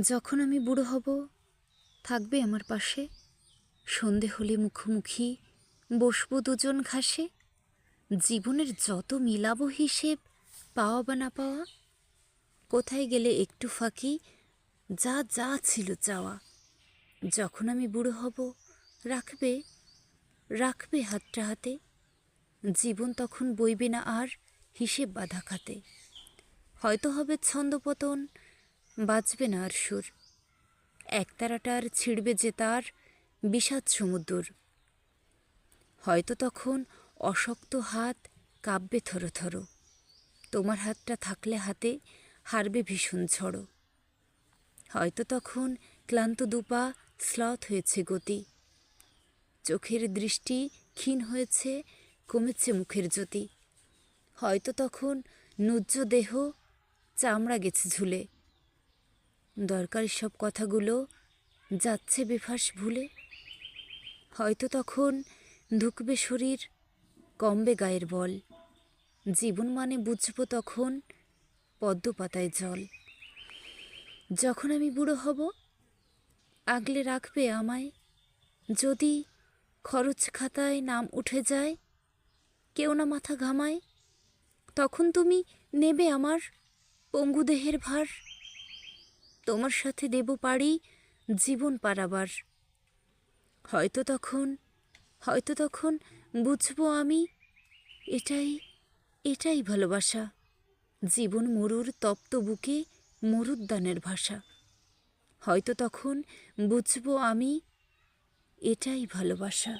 যখন আমি বুড়ো হব, থাকবে আমার পাশে। সন্ধে হলে মুখোমুখি বসবো দুজন ঘাসে। জীবনের যত মিলাবো হিসেব, পাওয়া বা না পাওয়া, কোথায় গেলে একটু ফাঁকি, যা যা ছিল চাওয়া। যখন আমি বুড়ো হব, রাখবে রাখবে হাতটা হাতে। জীবন তখন বইবে না আর হিসেব বাঁধা খাতে। হয়তো হবে ছন্দপতন বাজবে না আর সুর। একতারাটার ছিঁড়বে যে তার বিষাদ সমুদ্র হয়তো তখন অশক্ত হাত কাঁপবে থরো থরো। তোমার হাতটা থাকলে হাতে হারবে ভীষণ ঝড়ো। হয়তো তখন ক্লান্ত দুপা স্লথ হয়েছে গতি। চোখের দৃষ্টি ক্ষীণ হয়েছে, কমেছে মুখের জ্যোতি। হয়তো তখন নুজ্জ দেহ চামড়া গেছে ঝুলে। দরকারি সব কথাগুলো যাচ্ছে বেফাস ভুলে। হয়তো তখন ধুকবে শরীর, কমবে গায়ের বল। জীবন মানে বুঝব তখন পদ্ম পাতায় জল। যখন আমি বুড়ো হব, আগলে রাখবে আমায়। যদি খরচ খাতায় নাম উঠে যায়, কেউ না মাথা ঘামায়, তখন তুমি নেবে আমার পঙ্গু দেহের ভার। তোমার সাথে দেব পারি জীবন পারাবার। হয়তো তখন হয়তো তখন বুঝব আমি, এটাই এটাই ভালোবাসা। জীবন মরুর তপ্ত বুকে মরুদ্যানের ভাষা। হয়তো তখন বুঝব আমি, এটাই ভালোবাসা।